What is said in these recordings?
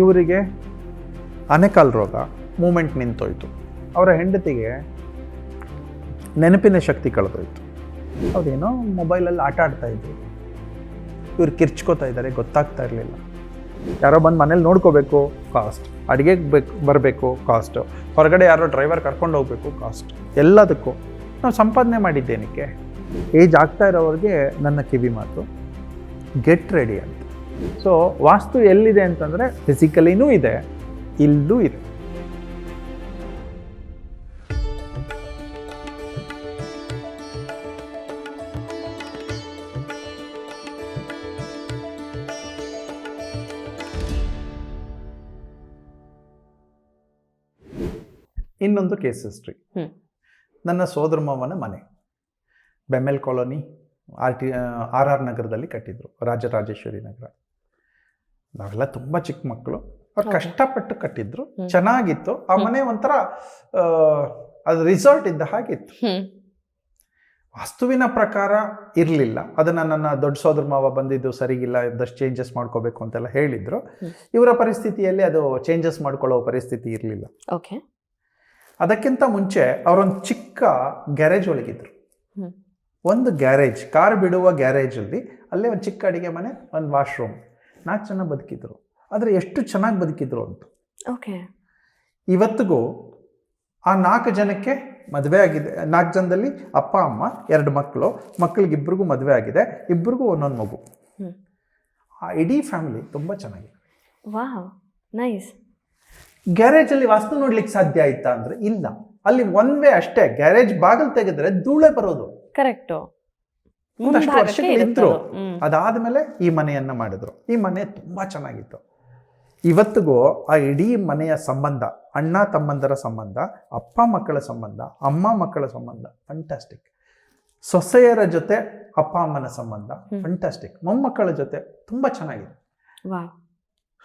ಇವರಿಗೆ ಅನೆಕಾಲ್ ರೋಗ, ಮೂಮೆಂಟ್ ನಿಂತೋಯ್ತು. ಅವರ ಹೆಂಡತಿಗೆ ನೆನಪಿನ ಶಕ್ತಿ ಕಳೆದೋಯ್ತು. ಅವ್ರೇನೋ ಮೊಬೈಲಲ್ಲಿ ಆಟ ಆಡ್ತಾ ಇದ್ರು. ಇವ್ರು ಕಿರ್ಚ್ಕೋತಾ ಇದ್ದಾರೆ, ಗೊತ್ತಾಗ್ತಾ ಇರಲಿಲ್ಲ. ಯಾರೋ ಬಂದು ಮನೇಲಿ ನೋಡ್ಕೋಬೇಕು ಕಾಸ್ಟ್ ಅಡುಗೆಗೆ ಬೇಕು, ಬರಬೇಕು ಕಾಸ್ಟ್ ಹೊರಗಡೆ ಯಾರೋ ಡ್ರೈವರ್ ಕರ್ಕೊಂಡು ಹೋಗಬೇಕು ಕಾಸ್ಟ್ ಎಲ್ಲದಕ್ಕೂ ನಾವು ಸಂಪಾದನೆ ಮಾಡಿದ್ದೇನಕ್ಕೆ? ಏಜ್ ಆಗ್ತಾ ಇರೋವ್ರಿಗೆ ನನ್ನ ಕಿವಿ ಮಾತು ಗೆಟ್ ರೆಡಿ ಅಂತ. ಸೊ ವಾಸ್ತು ಎಲ್ಲಿದೆ ಅಂತಂದರೆ ಫಿಸಿಕಲಿನೂ ಇದೆ ಇಲ್ಲೂ ಇದೆ. ಇನ್ನೊಂದು ಕೇಸ್ ಹಿಸ್ಟ್ರಿ. ನನ್ನ ಸೋದರ ಮಾವನ ಮನೆ. BEML colony R T R R ನಗರದಲ್ಲಿ ಕಟ್ಟಿದ್ರು ರಾಜರಾಜೇಶ್ವರಿ ನಗರ. ನಾವೆಲ್ಲ ತುಂಬ ಚಿಕ್ಕ ಮಕ್ಕಳು. ಅವ್ರು ಕಷ್ಟಪಟ್ಟು ಕಟ್ಟಿದ್ರು. ಚೆನ್ನಾಗಿತ್ತು. ಆ ಮನೆ ಒಂಥರ ಅದು ರಿಸಾರ್ಟ್ ಇದ್ದ ಹಾಗಿತ್ತು. ವಸ್ತುವಿನ ಪ್ರಕಾರ ಇರಲಿಲ್ಲ. ಅದನ್ನು ನನ್ನ ದೊಡ್ಡ ಸೋದರ ಮಾವ ಬಂದಿದ್ದು ಸರಿಗಿಲ್ಲ ಇದಷ್ಟು ಚೇಂಜಸ್ ಮಾಡ್ಕೋಬೇಕು ಅಂತೆಲ್ಲ ಹೇಳಿದ್ರು. ಇವರ ಪರಿಸ್ಥಿತಿಯಲ್ಲಿ ಅದು ಚೇಂಜಸ್ ಮಾಡ್ಕೊಳ್ಳೋ ಪರಿಸ್ಥಿತಿ ಇರಲಿಲ್ಲ. ಓಕೆ. ಅದಕ್ಕಿಂತ ಮುಂಚೆ ಅವರೊಂದು ಚಿಕ್ಕ ಗ್ಯಾರೇಜ್ ಒಳಗಿದ್ರು. ಒಂದು ಗ್ಯಾರೇಜ್ ಕಾರ್ ಬಿಡುವ ಗ್ಯಾರೇಜಲ್ಲಿ ಅಲ್ಲೇ ಒಂದು ಚಿಕ್ಕ ಅಡಿಗೆ ಮನೆ ಒಂದು ವಾಶ್ರೂಮ್. ನಾಲ್ಕು ಜನ ಬದುಕಿದ್ರು. ಆದರೆ ಎಷ್ಟು ಚೆನ್ನಾಗಿ ಬದುಕಿದ್ರು ಅಂತ. ಓಕೆ. ಇವತ್ತಿಗೂ ಆ ನಾಲ್ಕು ಜನಕ್ಕೆ ಮದುವೆ ಆಗಿದೆ. ನಾಲ್ಕು ಜನದಲ್ಲಿ ಅಪ್ಪ ಅಮ್ಮ ಎರಡು ಮಕ್ಕಳು ಮಕ್ಕಳಿಗೆ ಇಬ್ಬರಿಗೂ ಮದುವೆ ಆಗಿದೆ. ಇಬ್ಬರಿಗೂ ಒಂದೊಂದು ಮಗು. ಆ ಇಡೀ ಫ್ಯಾಮಿಲಿ ತುಂಬ ಚೆನ್ನಾಗಿದೆ. ವಾಹ್ ನೈಸ್. ಗ್ಯಾರೇಜಲ್ಲಿ ವಾಸ್ತು ನೋಡ್ಲಿಕ್ಕೆ ಸಾಧ್ಯ ಆಯ್ತಾ ಅಂದರೆ ಇಲ್ಲ. ಅಲ್ಲಿ ಒನ್ ವೇ ಅಷ್ಟೇ. ಗ್ಯಾರೇಜ್ ಬಾಗಿಲು ತೆಗೆದ್ರೆ ಧೂಳೆ ಬರೋದು. ಕರೆಕ್ಟು. ಒಂದಷ್ಟು ವರ್ಷಗಳು ಇದ್ರು. ಅದಾದ ಅದಾದಮೇಲೆ ಈ ಮನೆಯನ್ನ ಮಾಡಿದ್ರು. ಈ ಮನೆ ತುಂಬಾ ಚೆನ್ನಾಗಿತ್ತು. ಇವತ್ತಿಗೂ ಆ ಇಡೀ ಮನೆಯ ಸಂಬಂಧ ಅಣ್ಣ ತಮ್ಮಂದರ ಸಂಬಂಧ ಅಪ್ಪ ಮಕ್ಕಳ ಸಂಬಂಧ ಅಮ್ಮ ಮಕ್ಕಳ ಸಂಬಂಧ ಫಂಟಾಸ್ಟಿಕ್ ಸೊಸೆಯರ ಜೊತೆ ಅಪ್ಪ ಅಮ್ಮನ ಸಂಬಂಧ. ಫಂಟಾಸ್ಟಿಕ್ ಮೊಮ್ಮಕ್ಕಳ ಜೊತೆ ತುಂಬಾ ಚೆನ್ನಾಗಿದೆ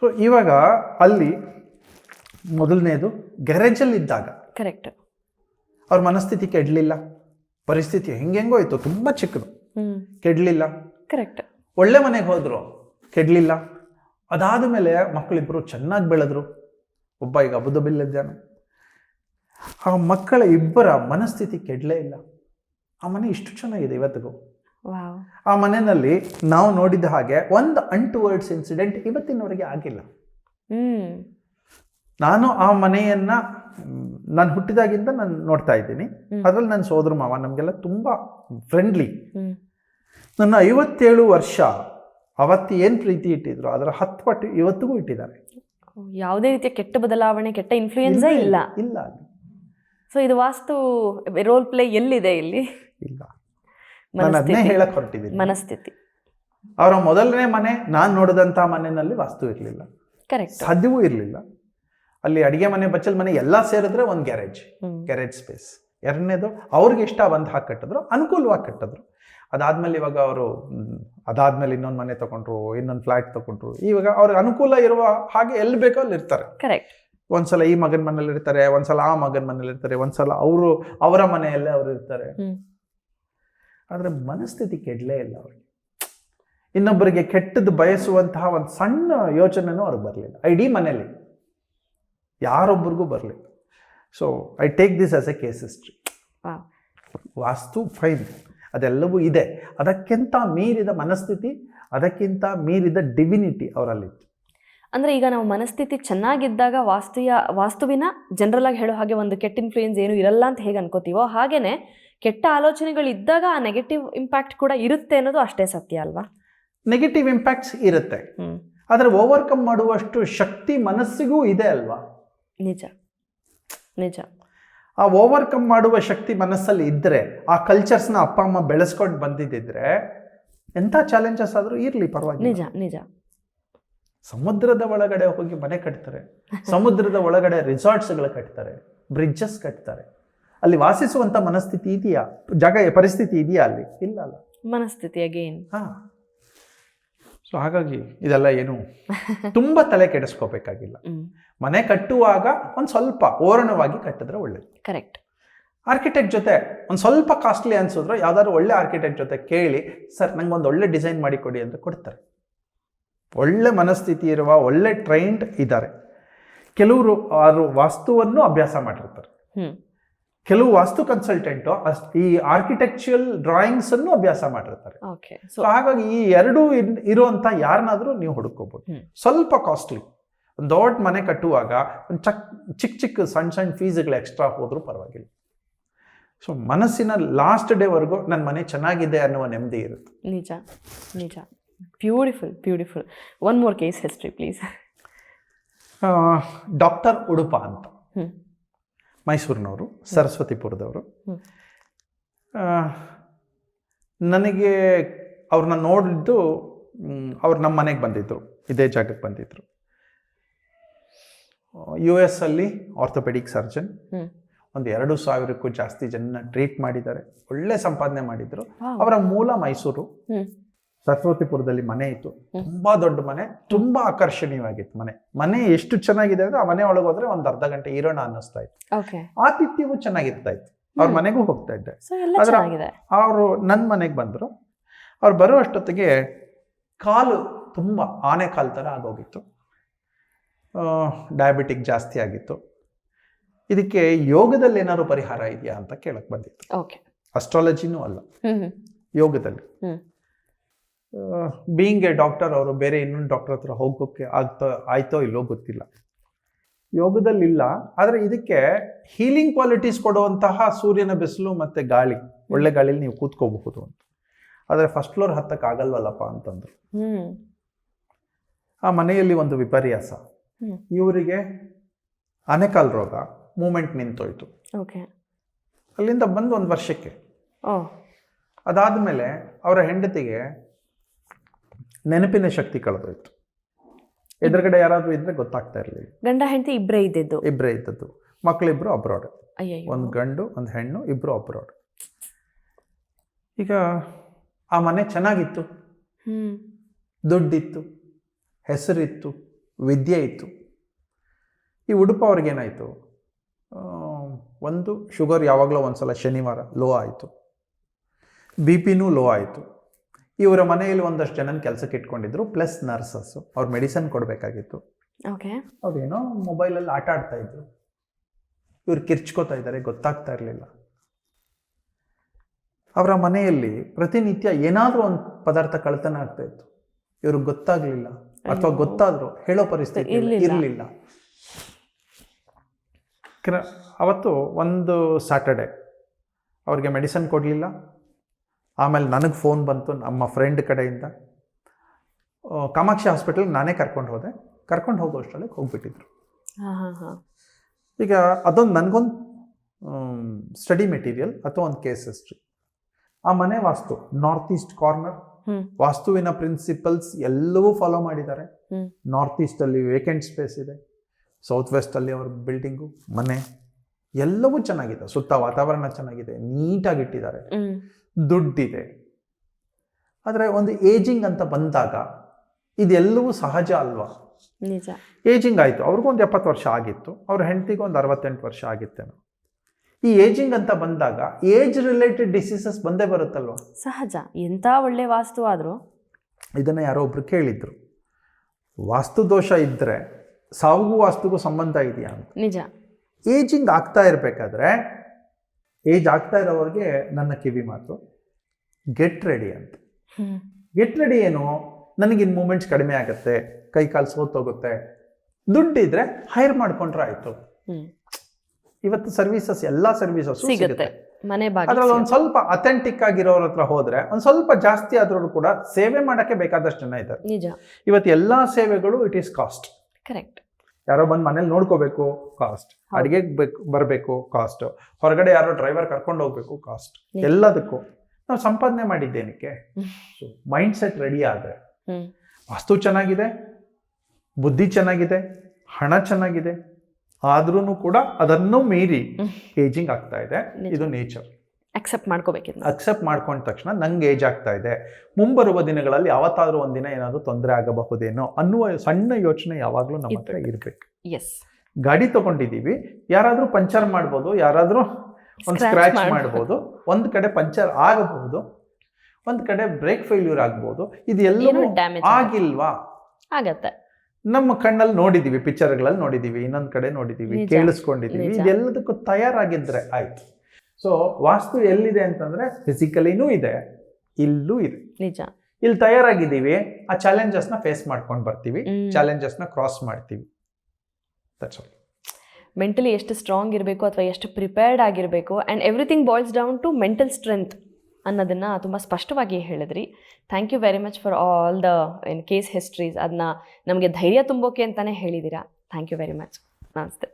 ಸೊ ಇವಾಗ ಅಲ್ಲಿ ಮೊದಲನೇದು ಗ್ಯಾರೇಜಲ್ಲಿ ಇದ್ದಾಗ ಕರೆಕ್ಟ್ ಅವ್ರ ಮನಸ್ಥಿತಿ ಕೆಡಲಿಲ್ಲ. ಪರಿಸ್ಥಿತಿ ಹೆಂಗೆಂಗೋ ಇತ್ತು. ತುಂಬ ಚಿಕ್ಕದು. ಕೆಡಲಿಲ್ಲ. ಕರೆಕ್ಟ್ ಒಳ್ಳೆ ಮನೆಗೆ ಹೋದ್ರು ಕೆಡಲಿಲ್ಲ. ಅದಾದ ಮೇಲೆ ಮಕ್ಕಳಿಬ್ಬರು ಚೆನ್ನಾಗಿ ಬೆಳೆದ್ರು. ಒಬ್ಬ ಈಗ ಅಬುದಬಿಲ್ಲಿದ್ದಾನೆ ಆ ಮಕ್ಕಳ ಇಬ್ಬರ ಮನಸ್ಥಿತಿ ಕೆಡಲೇ ಇಲ್ಲ. ಆ ಮನೆ ಇಷ್ಟು ಚೆನ್ನಾಗಿದೆ ಇವತ್ತಿಗೂ. ಆ ಮನೆಯಲ್ಲಿ ನಾವು ನೋಡಿದ ಹಾಗೆ ಒಂದು ಅನ್ಟುವರ್ಡ್ಸ್ ಇನ್ಸಿಡೆಂಟ್ ಇವತ್ತಿನವರೆಗೆ ಆಗಿಲ್ಲ. ನಾನು ಆ ಮನೆಯನ್ನ ನಾನು ಹುಟ್ಟಿದಾಗಿಂದ ನಾನು ನೋಡ್ತಾ ಇದ್ದೀನಿ. ಅದರಲ್ಲಿ ನನ್ನ ಸೋದರ ಮಾವ ನಮಗೆಲ್ಲ ತುಂಬ ಫ್ರೆಂಡ್ಲಿ ನನ್ನ ಐವತ್ತೇಳು ವರ್ಷ ಅವತ್ತು ಏನು ಪ್ರೀತಿ ಇಟ್ಟಿದ್ರು ಅದರ ಹತ್ತು ಪಟ್ಟು ಇವತ್ತಿಗೂ ಇಟ್ಟಿದ್ದಾರೆ. ಯಾವುದೇ ರೀತಿಯ ಕೆಟ್ಟ ಬದಲಾವಣೆ ಕೆಟ್ಟ ಇನ್ಫ್ಲೂಯೆನ್ಸ್ ಇಲ್ಲ ಇಲ್ಲ. ಸೊ ಇದು ವಾಸ್ತು ರೋಲ್ ಪ್ಲೇ ಎಲ್ಲಿದೆ ಇಲ್ಲಿ? ಇಲ್ಲ. ನಾನು ಅದನ್ನೇ ಹೇಳಕ್ಕೆ ಹೇಳಕ್ ಹೊರಟಿದ್ದೀನಿ. ಮನಸ್ಥಿತಿ. ಅವರ ಮೊದಲನೇ ಮನೆ ನಾನು ನೋಡಿದಂಥ ಮನೆಯಲ್ಲಿ ವಾಸ್ತು ಇರಲಿಲ್ಲ. ಕರೆಕ್ಟ್ ಸಾಧ್ಯವೂ ಇರಲಿಲ್ಲ. ಅಲ್ಲಿ ಅಡಿಗೆ ಮನೆ ಬಚ್ಚಲ್ ಮನೆ ಎಲ್ಲ ಸೇರಿದ್ರೆ ಒಂದು ಗ್ಯಾರೇಜ್ ಗ್ಯಾರೇಜ್ ಸ್ಪೇಸ್. ಎರಡನೇದು ಅವ್ರಿಗೆ ಇಷ್ಟ ಬಂದು ಹಾಕಿ ಕಟ್ಟಿದ್ರು ಅನುಕೂಲವಾಗಿ ಕಟ್ಟಿದ್ರು. ಅದಾದ್ಮೇಲೆ ಇವಾಗ ಅವರು ಅದಾದ್ಮೇಲೆ ಇನ್ನೊಂದು ಮನೆ ತಗೊಂಡ್ರು ಇನ್ನೊಂದು ಫ್ಲಾಟ್ ತಗೊಂಡ್ರು. ಇವಾಗ ಅವ್ರಿಗೆ ಅನುಕೂಲ ಇರುವ ಹಾಗೆ ಎಲ್ಲಿ ಬೇಕೋ ಅಲ್ಲಿ ಇರ್ತಾರೆ. ಕರೆಕ್ಟ್ ಒಂದ್ಸಲ ಈ ಮಗನ ಮನೇಲಿ ಇರ್ತಾರೆ ಒಂದ್ಸಲ ಆ ಮಗನ ಮನೇಲಿ ಇರ್ತಾರೆ ಒಂದ್ಸಲ ಅವರು ಅವರ ಮನೆಯಲ್ಲೇ ಅವ್ರು ಇರ್ತಾರೆ. ಆದ್ರೆ ಮನಸ್ಥಿತಿ ಕೆಡ್ಲೇ ಇಲ್ಲ ಅವ್ರಿಗೆ. ಇನ್ನೊಬ್ಬರಿಗೆ ಕೆಟ್ಟದ್ದು ಬಯಸುವಂತಹ ಒಂದು ಸಣ್ಣ ಯೋಚನೆನೂ ಅವ್ರಿಗೆ ಬರಲಿಲ್ಲ. ಇಡೀ ಮನೆಯಲ್ಲಿ. ಯಾರೊಬ್ಬರಿಗೂ ಬರಲಿ. So I take this as a case history. Vastu fine ಅದೆಲ್ಲವೂ ಇದೆ. ಅದಕ್ಕಿಂತ ಮೀರಿದ ಮನಸ್ಥಿತಿ ಅದಕ್ಕಿಂತ ಮೀರಿದ ಡಿವಿನಿಟಿ ಅವರಲ್ಲಿತ್ತು. ಅಂದರೆ ಈಗ ನಾವು ಮನಸ್ಥಿತಿ ಚೆನ್ನಾಗಿದ್ದಾಗ ವಾಸ್ತುಯ ವಾಸ್ತುವಿನ ಜನರಲ್ ಆಗಿ ಹೇಳೋ ಹಾಗೆ ಒಂದು ಕೆಟ್ಟ ಇನ್ಫ್ಲೂಯೆನ್ಸ್ ಏನು ಇರಲ್ಲ ಅಂತ ಹೇಗೆ ಅನ್ಕೋತೀವೋ ಹಾಗೇನೆ ಕೆಟ್ಟ ಆಲೋಚನೆಗಳು ಇದ್ದಾಗ ಆ ನೆಗೆಟಿವ್ ಇಂಪ್ಯಾಕ್ಟ್ ಕೂಡ ಇರುತ್ತೆ ಅನ್ನೋದು ಅಷ್ಟೇ ಸತ್ಯ ಅಲ್ವಾ? ನೆಗೆಟಿವ್ ಇಂಪ್ಯಾಕ್ಟ್ಸ್ ಇರುತ್ತೆ. ಆದರೆ ಓವರ್ಕಮ್ ಮಾಡುವಷ್ಟು ಶಕ್ತಿ ಮನಸ್ಸಿಗೂ ಇದೆ ಅಲ್ವಾ? ನಿಜ. ನಿಜ. ಆ ಓವರ್ಕಮ್ ಮಾಡುವ ಶಕ್ತಿ ಮನಸ್ಸಲ್ಲಿ ಇದ್ದರೆ ಆ ಕಲ್ಚರ್ಸ್ನ ಅಪ್ಪ ಅಮ್ಮ ಬೆಳೆಸ್ಕೊಂಡು ಬಂದಿದ್ದಿದ್ರೆ ಎಂಥ ಚಾಲೆಂಜಸ್ ಆದರೂ ಇರಲಿ ಪರವಾಗಿಲ್ಲ. ನಿಜ ನಿಜ. ಸಮುದ್ರದ ಒಳಗಡೆ ಹೋಗಿ ಮನೆ ಕಟ್ತಾರೆ. ಸಮುದ್ರದ ಒಳಗಡೆ ರಿಸಾರ್ಟ್ಸ್ಗಳು ಕಟ್ತಾರೆ ಬ್ರಿಡ್ಜಸ್ ಕಟ್ತಾರೆ. ಅಲ್ಲಿ ವಾಸಿಸುವಂಥ ಮನಸ್ಥಿತಿ ಇದೆಯಾ? ಜಾಗ ಪರಿಸ್ಥಿತಿ ಇದೆಯಾ ಅಲ್ಲಿ? ಇಲ್ಲ ಅಲ್ಲ. ಮನಸ್ಥಿತಿ ಅಗೇನ್ ಹಾಂ. ಸೊ ಹಾಗಾಗಿ ಇದೆಲ್ಲ ಏನು? ತುಂಬ ತಲೆ ಕೆಡಿಸ್ಕೋಬೇಕಾಗಿಲ್ಲ. ಮನೆ ಕಟ್ಟುವಾಗ ಒಂದು ಸ್ವಲ್ಪ ಓರಣವಾಗಿ ಕಟ್ಟಿದ್ರೆ ಒಳ್ಳೇದು. ಕರೆಕ್ಟ್ ಆರ್ಕಿಟೆಕ್ಟ್ ಜೊತೆ ಒಂದು ಸ್ವಲ್ಪ ಕಾಸ್ಟ್ಲಿ ಅನ್ಸಿದ್ರು ಯಾವ್ದಾದ್ರು ಒಳ್ಳೆ ಆರ್ಕಿಟೆಕ್ಟ್ ಜೊತೆ ಕೇಳಿ ಸರ್ ನಂಗೆ ಒಂದು ಒಳ್ಳೆ ಡಿಸೈನ್ ಮಾಡಿ ಕೊಡಿ ಅಂತ ಕೊಡ್ತಾರೆ. ಒಳ್ಳೆ ಮನಸ್ಥಿತಿ ಇರುವ ಒಳ್ಳೆ ಟ್ರೈಂಡ್ ಇದ್ದಾರೆ ಕೆಲವರು ಅವರು ವಾಸ್ತುವನ್ನು ಅಭ್ಯಾಸ ಮಾಡಿರ್ತಾರೆ. ಕೆಲವು ವಾಸ್ತು ಕನ್ಸಲ್ಟೆಂಟು ಈ ಆರ್ಕಿಟೆಕ್ಚರಲ್ ಡ್ರಾಯಿಂಗ್ಸ್ ಅನ್ನು ಅಭ್ಯಾಸ ಮಾಡಿರ್ತಾರೆ. ಓಕೆ ಸೊ ಹಾಗಾಗಿ ಈ ಎರಡು ಇರುವಂತ ಯಾರನ್ನಾದ್ರೂ ನೀವು ಹುಡುಕೋಬಹುದು ಸ್ವಲ್ಪ ಕಾಸ್ಟ್ಲಿ ಒಂದು ದೊಡ್ಡ ಮನೆ ಕಟ್ಟುವಾಗ ಒಂದು ಚಕ್ ಚಿಕ್ಕ ಚಿಕ್ಕ ಸಣ್ಣ ಸಣ್ಣ ಫೀಸ್ಗಳು ಎಕ್ಸ್ಟ್ರಾ ಹೋದ್ರೂ ಪರವಾಗಿಲ್ಲ. ಸೊ ಮನಸ್ಸಿನ ಲಾಸ್ಟ್ ಡೇವರೆಗೂ ನನ್ನ ಮನೆ ಚೆನ್ನಾಗಿದೆ ಅನ್ನುವ ನೆಮ್ಮದಿ ಇರುತ್ತೆ. ನಿಜ ನಿಜ. Beautiful beautiful one more case history please doctor Udupa ಅಂತ. ಮೈಸೂರಿನವರು ಸರಸ್ವತಿಪುರದವರು. ನನಗೆ ಅವ್ರನ್ನ ನೋಡಿದ್ದು ಅವ್ರು ನಮ್ಮ ಮನೆಗೆ ಬಂದಿದ್ದರು ಇದೇ ಜಾಗಕ್ಕೆ ಬಂದಿದ್ದರು ಯು ಎಸ್ ಅಲ್ಲಿ ಆರ್ಥೋಪೆಡಿಕ್ ಸರ್ಜನ್. ಒಂದು ಎರಡು ಸಾವಿರಕ್ಕೂ ಜಾಸ್ತಿ ಜನ ಟ್ರೀಟ್ ಮಾಡಿದ್ದಾರೆ. ಒಳ್ಳೆ ಸಂಪಾದನೆ ಮಾಡಿದ್ರು. ಅವರ ಮೂಲ ಮೈಸೂರು. ಸರಸ್ವತಿಪುರದಲ್ಲಿ ಮನೆ ಇತ್ತು. ತುಂಬಾ ದೊಡ್ಡ ಮನೆ ತುಂಬಾ ಆಕರ್ಷಣೀಯವಾಗಿತ್ತು ಮನೆ. ಮನೆ ಎಷ್ಟು ಚೆನ್ನಾಗಿದೆ ಅಂದ್ರೆ ಆ ಮನೆ ಒಳಗೆ ಹೋದ್ರೆ ಒಂದು ಅರ್ಧ ಗಂಟೆ ಇರೋಣ ಅನ್ನಿಸ್ತಾ ಇತ್ತು. ಆತಿಥ್ಯವೂ ಚೆನ್ನಾಗಿರ್ತಾ ಇತ್ತು. ಅವ್ರ ಮನೆಗೂ ಹೋಗ್ತಾ ಇದ್ದೆ. ಅವರು ನನ್ನ ಮನೆಗೆ ಬಂದರು. ಅವ್ರು ಬರೋ ಅಷ್ಟೊತ್ತಿಗೆ ಕಾಲು ತುಂಬ ಆನೆ ಕಾಲು ಥರ ಆಗೋಗಿತ್ತು. ಡಯಾಬಿಟಿಕ್ ಜಾಸ್ತಿ ಆಗಿತ್ತು. ಇದಕ್ಕೆ ಯೋಗದಲ್ಲಿ ಏನಾದ್ರು ಪರಿಹಾರ ಇದೆಯಾ ಅಂತ ಕೇಳಕ್ ಬಂದಿತ್ತು. ಓಕೆ. ಅಸ್ಟ್ರಾಲಜಿನೂ ಅಲ್ಲ. ಯೋಗದಲ್ಲಿ. ಬೀಯಿಂಗ್ ಎ ಡಾಕ್ಟರ್ ಅವರು ಬೇರೆ ಇನ್ನೊಂದು ಡಾಕ್ಟರ್ ಹತ್ರ ಹೋಗೋಕ್ಕೆ ಆಗ್ತೋ ಆಯ್ತೋ ಇಲ್ಲೋ ಗೊತ್ತಿಲ್ಲ. ಯೋಗದಲ್ಲಿ ಇಲ್ಲ ಆದರೆ ಇದಕ್ಕೆ ಹೀಲಿಂಗ್ ಕ್ವಾಲಿಟೀಸ್ ಕೊಡುವಂತಹ ಸೂರ್ಯನ ಬಿಸಿಲು ಮತ್ತು ಗಾಳಿ ಒಳ್ಳೆ ಗಾಳಿಲಿ ನೀವು ಕೂತ್ಕೋಬಹುದು ಅಂತ. ಆದರೆ ಫಸ್ಟ್ ಫ್ಲೋರ್ ಹತ್ತಕ್ಕೆ ಆಗಲ್ವಲ್ಲಪ್ಪ ಅಂತಂದ್ರು. ಆ ಮನೆಯಲ್ಲಿ ಒಂದು ವಿಪರ್ಯಾಸ. ಇವರಿಗೆ ಅನೆಕಾಲ್ ರೋಗ ಮೂಮೆಂಟ್ ನಿಂತೋಯ್ತು. ಓಕೆ. ಅಲ್ಲಿಂದ ಬಂದು ಒಂದು ವರ್ಷಕ್ಕೆ. ಅದಾದ ಮೇಲೆ ಅವರ ಹೆಂಡತಿಗೆ ನೆನಪಿನ ಶಕ್ತಿ ಕಳೆದೋಯ್ತು. ಎದುರುಗಡೆ ಯಾರಾದರೂ ಇದ್ರೆ ಗೊತ್ತಾಗ್ತಾ ಇರಲಿಲ್ಲ. ಗಂಡ ಹೆಂಡತಿ ಇಬ್ಬರೇ ಇದ್ದಿದ್ದು? ಇಬ್ಬರೇ ಇದ್ದದ್ದು. ಮಕ್ಕಳಿಬ್ರು ಅಬ್ರಾಡ್ ಒಂದು ಗಂಡು ಒಂದು ಹೆಣ್ಣು ಇಬ್ಬರು ಅಬ್ರಾಡ್ ಈಗ ಆ ಮನೆ ಚೆನ್ನಾಗಿತ್ತು. ದುಡ್ಡಿತ್ತು ಹೆಸರಿತ್ತು ವಿದ್ಯೆ ಇತ್ತು. ಈ ಉಡುಪ ಅವ್ರಿಗೇನಾಯಿತು ಒಂದು ಶುಗರ್ ಯಾವಾಗಲೂ ಒಂದ್ಸಲ ಶನಿವಾರ ಲೋ ಆಯಿತು. ಬಿ ಪಿನೂ ಲೋ ಆಯಿತು. ಇವರ ಮನೆಯಲ್ಲಿ ಒಂದಷ್ಟು ಜನ ಕೆಲಸಕ್ಕೆ ಇಟ್ಕೊಂಡಿದ್ರು ಪ್ಲಸ್ ನರ್ಸಸ್ ಅವ್ರು ಮೆಡಿಸನ್ ಕೊಡಬೇಕಾಗಿತ್ತು. ಓಕೆ ಅವ್ರೇನೋ ಮೊಬೈಲಲ್ಲಿ ಆಟ ಆಡ್ತಾ ಇದ್ರು. ಇವ್ರು ಕಿರ್ಚ್ಕೋತಾ ಇದ್ದಾರೆ ಗೊತ್ತಾಗ್ತಾ ಇರಲಿಲ್ಲ. ಅವರ ಮನೆಯಲ್ಲಿ ಪ್ರತಿನಿತ್ಯ ಏನಾದರೂ ಒಂದು ಪದಾರ್ಥ ಕಳ್ತನ ಆಗ್ತಾ ಇತ್ತು. ಇವ್ರಿಗೆ ಗೊತ್ತಾಗ್ಲಿಲ್ಲ. ಅಥವಾ. ಗೊತ್ತಾದ್ರು ಹೇಳೋ ಪರಿಸ್ಥಿತಿ ಇರ್ಲಿಲ್ಲ. ಇರಲಿಲ್ಲ. ಅವತ್ತು ಒಂದು ಸ್ಯಾಟರ್ಡೆ ಅವ್ರಿಗೆ ಮೆಡಿಸನ್ ಕೊಡಲಿಲ್ಲ. ಆಮೇಲೆ ನನಗೆ ಫೋನ್ ಬಂತು ನಮ್ಮ ಫ್ರೆಂಡ್ ಕಡೆಯಿಂದ. ಕಾಮಾಕ್ಷಿ ಹಾಸ್ಪಿಟಲ್ಗೆ ನಾನೇ ಕರ್ಕೊಂಡು ಹೋದೆ. ಕರ್ಕೊಂಡು ಹೋಗೋ ಅಷ್ಟರಲ್ಲಿ ಹೋಗ್ಬಿಟ್ಟಿದ್ರು. ಈಗ ಅದೊಂದು ನನಗೊಂದು ಸ್ಟಡಿ ಮೆಟೀರಿಯಲ್ ಅಥವಾ ಒಂದು ಕೇಸ್ ಹಿಸ್ಟ್ರಿ ಆ ಮನೆ ವಾಸ್ತು ನಾರ್ತ್ ಈಸ್ಟ್ ಕಾರ್ನರ್ ವಾಸ್ತುವಿನ ಪ್ರಿನ್ಸಿಪಲ್ಸ್ ಎಲ್ಲವೂ ಫಾಲೋ ಮಾಡಿದ್ದಾರೆ. ನಾರ್ತ್ ಈಸ್ಟಲ್ಲಿ ವೇಕೆಂಟ್ ಸ್ಪೇಸ್ ಇದೆ. ಸೌತ್ ವೆಸ್ಟಲ್ಲಿ ಅವ್ರ ಬಿಲ್ಡಿಂಗು ಮನೆ. ಎಲ್ಲವೂ ಚೆನ್ನಾಗಿದೆ. ಸುತ್ತ ವಾತಾವರಣ ಚೆನ್ನಾಗಿದೆ. ನೀಟಾಗಿ ಇಟ್ಟಿದ್ದಾರೆ. ದುಡ್ಡಿದೆ. ಆದರೆ ಒಂದು ಏಜಿಂಗ್ ಅಂತ ಬಂದಾಗ ಇದೆಲ್ಲವೂ ಸಹಜ ಅಲ್ವಾ? ನಿಜ. ಏಜಿಂಗ್ ಆಯಿತು. ಅವ್ರಿಗೂ ಒಂದು ಎಪ್ಪತ್ತು ವರ್ಷ ಆಗಿತ್ತು. ಅವ್ರ ಹೆಂಡತಿಗೂ ಒಂದು ಅರವತ್ತೆಂಟು ವರ್ಷ ಆಗಿತ್ತೇನೋ. ಈ ಏಜಿಂಗ್ ಅಂತ ಬಂದಾಗ ಏಜ್ ರಿಲೇಟೆಡ್ ಡಿಸೀಸಸ್ ಬಂದೇ ಬರುತ್ತಲ್ವ? ಸಹಜ. ಎಂಥ ಒಳ್ಳೆ ವಾಸ್ತು ಆದರೂ. ಇದನ್ನು ಯಾರೋ ಒಬ್ರು ಕೇಳಿದ್ರು. ವಾಸ್ತು ದೋಷ ಇದ್ದರೆ ಸಾವುಗೂ ವಾಸ್ತುಗೂ ಸಂಬಂಧ ಇದೆಯಾ ಅಂತ? ನಿಜ. ಏಜಿಂಗ್ ಆಗ್ತಾ ಇರಬೇಕಾದ್ರೆ ಏಜ್ ಆಗ್ತಾ ಇರೋವ್ರಿಗೆ ನನ್ನ ಕಿವಿ ಮಾತು ಗೆಟ್ ರೆಡಿ ಅಂತ. ಗೆಟ್ ರೆಡಿ ಏನು? ನನಗಿನ್ ಮೂಮೆಂಟ್ಸ್ ಕಡಿಮೆ ಆಗುತ್ತೆ ಕೈ ಕಾಲು ಸೋತೋಗುತ್ತೆ ದುಡ್ಡಿದ್ರೆ ಹೈರ್ ಮಾಡ್ಕೊಂಡ್ರೆ ಆಯಿತು. ಇವತ್ತು ಸರ್ವಿಸಸ್ ಎಲ್ಲ ಸರ್ವಿಸಸ್ ಸಿಗುತ್ತೆ. ಅದ್ರಲ್ಲಿ ಒಂದು ಸ್ವಲ್ಪ ಅಥೆಂಟಿಕ್ ಆಗಿರೋರ ಹತ್ರ ಹೋದ್ರೆ ಒಂದು ಸ್ವಲ್ಪ ಜಾಸ್ತಿ ಆದ್ರೂ ಕೂಡ ಸೇವೆ ಮಾಡಕ್ಕೆ ಬೇಕಾದಷ್ಟು ಜನ ಇದ್ದಾರೆ. ಇವತ್ತು ಎಲ್ಲಾ ಸೇವೆಗಳು ಇಟ್ ಈಸ್ ಕಾಸ್ಟ್ ಕರೆಕ್ಟ್ ಯಾರೋ ಬಂದು ಮನೇಲಿ ನೋಡ್ಕೋಬೇಕು ಕಾಸ್ಟ್ ಅಡಿಗೆ ಅಡಿಗೆಗೆ ಬರಬೇಕು ಕಾಸ್ಟ್ ಹೊರಗಡೆ ಯಾರೋ ಡ್ರೈವರ್ ಕರ್ಕೊಂಡು ಹೋಗ್ಬೇಕು ಕಾಸ್ಟ್. ಎಲ್ಲದಕ್ಕೂ. ನಾವು ಸಂಪಾದನೆ ಮಾಡಿದ್ದೇನಕ್ಕೆ? ಮೈಂಡ್ ಸೆಟ್ ರೆಡಿ ಆದರೆ. ವಾಸ್ತು ಚೆನ್ನಾಗಿದೆ ಬುದ್ಧಿ ಚೆನ್ನಾಗಿದೆ ಹಣ ಚೆನ್ನಾಗಿದೆ ಆದ್ರೂ ಕೂಡ ಅದನ್ನು ಮೀರಿ ಏಜಿಂಗ್ ಆಗ್ತಾ ಇದೆ. ಇದು ನೇಚರ್ ಅಕ್ಸೆಪ್ಟ್ ಮಾಡ್ಕೋಬೇಕಿತ್ತು ಅಕ್ಸೆಪ್ಟ್ ಮಾಡ್ಕೊಂಡ ತಕ್ಷಣ ನಂಗೆ ಏಜ್ ಆಗ್ತಾ ಇದೆ. ಮುಂಬರುವ ದಿನಗಳಲ್ಲಿ ಯಾವತ್ತಾದ್ರೂ ಒಂದಿನ ಏನಾದರೂ ತೊಂದರೆ ಆಗಬಹುದೇನೋ ಅನ್ನುವ ಸಣ್ಣ ಯೋಚನೆ ಯಾವಾಗಲೂ ನಮ್ಮ ಹತ್ರ ಇರಬೇಕು. ಎಸ್ ಗಾಡಿ ತಗೊಂಡಿದ್ದೀವಿ. ಯಾರಾದರೂ ಪಂಚರ್ ಮಾಡ್ಬೋದು ಯಾರಾದರೂ ಒಂದು ಸ್ಕ್ರಾಚ್ ಮಾಡ್ಬೋದು. ಒಂದು ಕಡೆ ಪಂಚರ್ ಆಗಬಹುದು ಒಂದು ಕಡೆ ಬ್ರೇಕ್ ಫೇಲ್ಯೂರ್ ಆಗ್ಬೋದು ಇದು ಏನು ಆಗಿಲ್ವಾ? ಆಗತ್ತೆ. ನಮ್ಮ ಕಣ್ಣಲ್ಲಿ ನೋಡಿದೀವಿ ಪಿಕ್ಚರ್ಗಳಲ್ಲಿ ನೋಡಿದೀವಿ ಇನ್ನೊಂದು ಕಡೆ ನೋಡಿದೀವಿ ಕೇಳಿಸ್ಕೊಂಡಿದ್ದೀವಿ ಕೇಳಿಸ್ಕೊಂಡಿದೀವಿ. ಇದೆಲ್ಲದಕ್ಕೂ ತಯಾರಾಗಿದ್ರೆ ಆಯ್ತು. ಸೊ ವಾಸ್ತು ಎಲ್ಲಿದೆ ಅಂತಂದ್ರೆ ಫಿಸಿಕಲಿನೂ ಇದೆ ಇಲ್ಲೂ ಇದೆ. ನಿಜ. ಇಲ್ಲಿ ತಯಾರಾಗಿದ್ದೀವಿ ಆ ಚಾಲೆಂಜಸ್ನ ಫೇಸ್ ಮಾಡ್ಕೊಂಡು ಬರ್ತೀವಿ. ಚಾಲೆಂಜಸ್ನ ಕ್ರಾಸ್ ಮಾಡ್ತೀವಿ. ದಟ್ಸ್ ಆಲ್ ಮೆಂಟಲಿ ಎಷ್ಟು ಸ್ಟ್ರಾಂಗ್ ಇರಬೇಕು ಅಥವಾ ಎಷ್ಟು ಪ್ರಿಪೇರ್ಡ್ ಆಗಿರಬೇಕು and everything boys down to mental strength ಅನ್ನೋದನ್ನು ತುಂಬ ಸ್ಪಷ್ಟವಾಗಿ ಹೇಳಿದ್ರಿ. Thank you very much for all the in case histories ಅದನ್ನ ನಮಗೆ ಧೈರ್ಯ ತುಂಬೋಕೆ ಅಂತಲೇ ಹೇಳಿದ್ದೀರಾ ಥ್ಯಾಂಕ್ ಯು ವೆರಿ ಮಚ್ ನಮಸ್ತೆ.